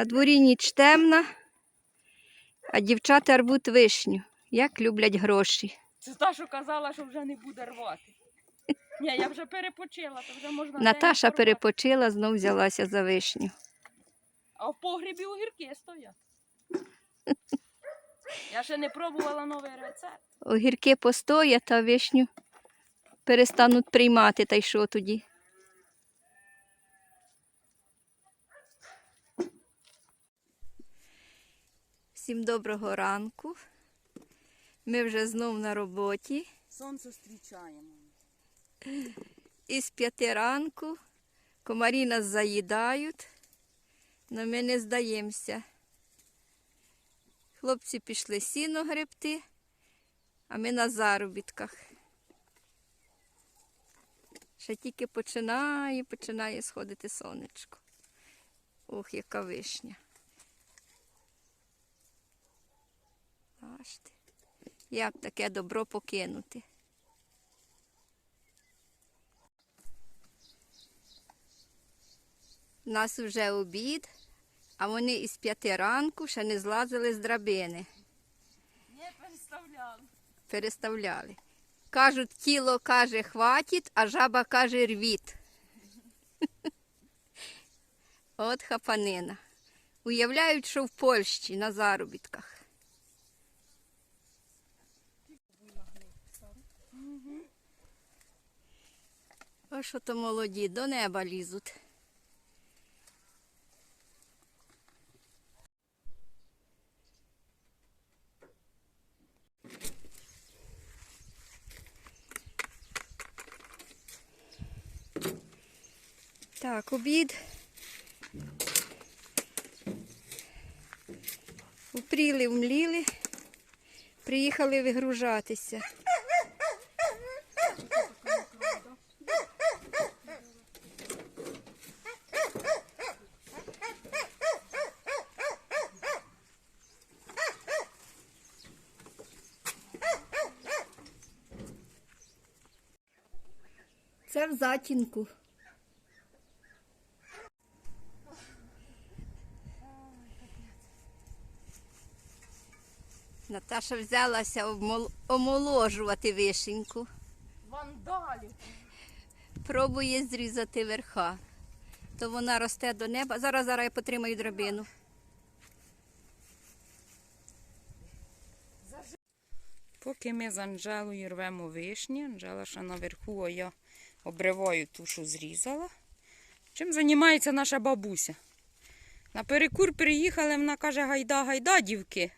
На дворі ніч темна, а дівчата рвуть вишню. Як люблять гроші. Це та, що казала, що вже не буде рвати. Ні, я вже перепочила, то вже можна. Наташа перепочила, знов взялася за вишню. А в погрібі огірки стоять. Я ще не пробувала новий рецепт. Огірки постоять, а вишню перестануть приймати, та й що тоді? Всім доброго ранку. Ми вже знов на роботі. Сонце зустрічаємо. Із п'яти ранку комарі нас заїдають, але ми не здаємося. Хлопці пішли сіно гребти, а ми на заробітках. Ще тільки починає, починає сходити сонечко. Ох, яка вишня. Бачите, як таке добро покинути. У нас вже обід, а вони із п'яти ранку ще не злазили з драбини. Не представляла. Переставляли. Кажуть, тіло каже хватить, а жаба каже рвіт. От хапанина. Уявляють, що в Польщі на заробітках. О, що то молоді, до неба лізуть. Так, обід. Упріли, вмліли, приїхали вигружатися. Це в затінку. Наташа взялася обмол- омоложувати вишеньку. Вандалів. Пробує зрізати верха. То вона росте до неба. Зараз зараз я потримаю драбину. Поки ми з Анжелою рвемо вишні, Анжела ще наверху, а я обриваю ту, що зрізала. Чим займається наша бабуся? На перекур приїхали, вона каже, гайда, гайда, дівки.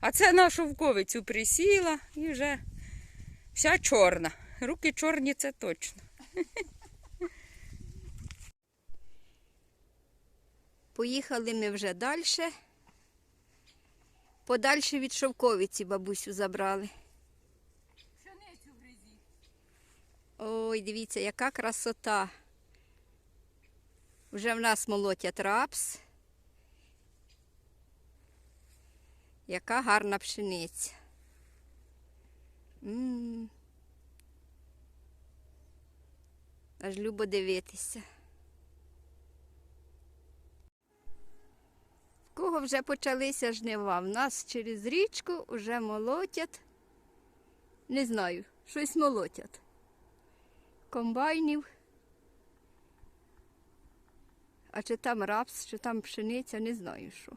А це на шовковицю присіла і вже вся чорна. Руки чорні, це точно. Поїхали ми вже далі. Подальше від шовковиці бабусю забрали. Ой, дивіться, яка красота. Вже в нас молотять рапс. Яка гарна пшениця. м Аж любо дивитися. В кого вже почалися жнива? В нас через річку вже молотять. Не знаю, щось молотять комбайнів. А чи там рапс, чи там пшениця, не знаю що.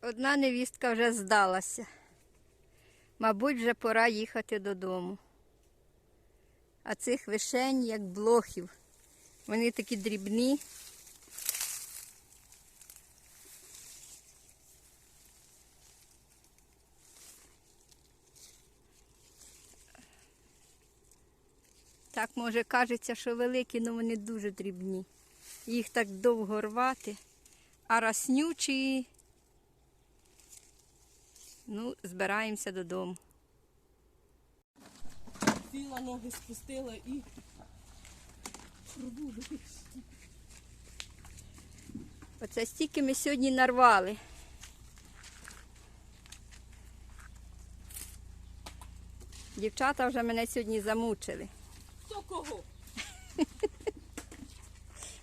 Одна невістка вже здалася. Мабуть, вже пора їхати додому. А цих вишень як блохів. Вони такі дрібні. Так, може, кажеться, що великі, але вони дуже дрібні. Їх так довго рвати, а раснючі. Ну, збираємося додому. Сіла, ноги спустила і Оце стільки ми сьогодні нарвали. Дівчата вже мене сьогодні замучили. Хто кого?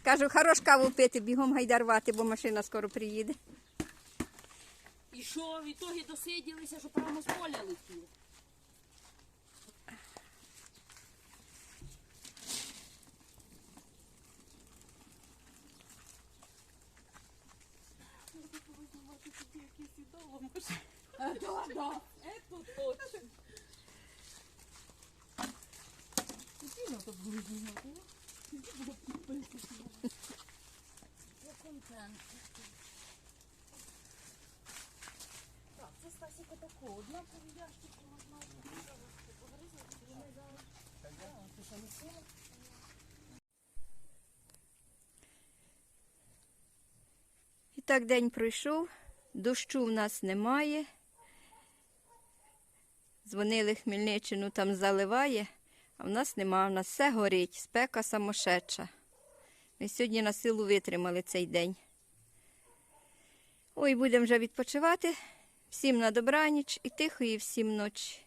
Кажу, хорош каву пити, бігом гайдарвати, бо машина скоро приїде. І що, в ітогі досиділися, що прямо з поля летіло. А, да, да, это точно. Тут буду знімати, Я контент. Так, це Стасіка можна і ми зараз. Що, не сила? І так день пройшов, дощу в нас немає. Дзвонили Хмельниччину, там заливає, а в нас нема, в нас все горить, спека самошедша. Ми сьогодні на силу витримали цей день. Ой, будемо вже відпочивати. Всім на добраніч і тихої всім ночі.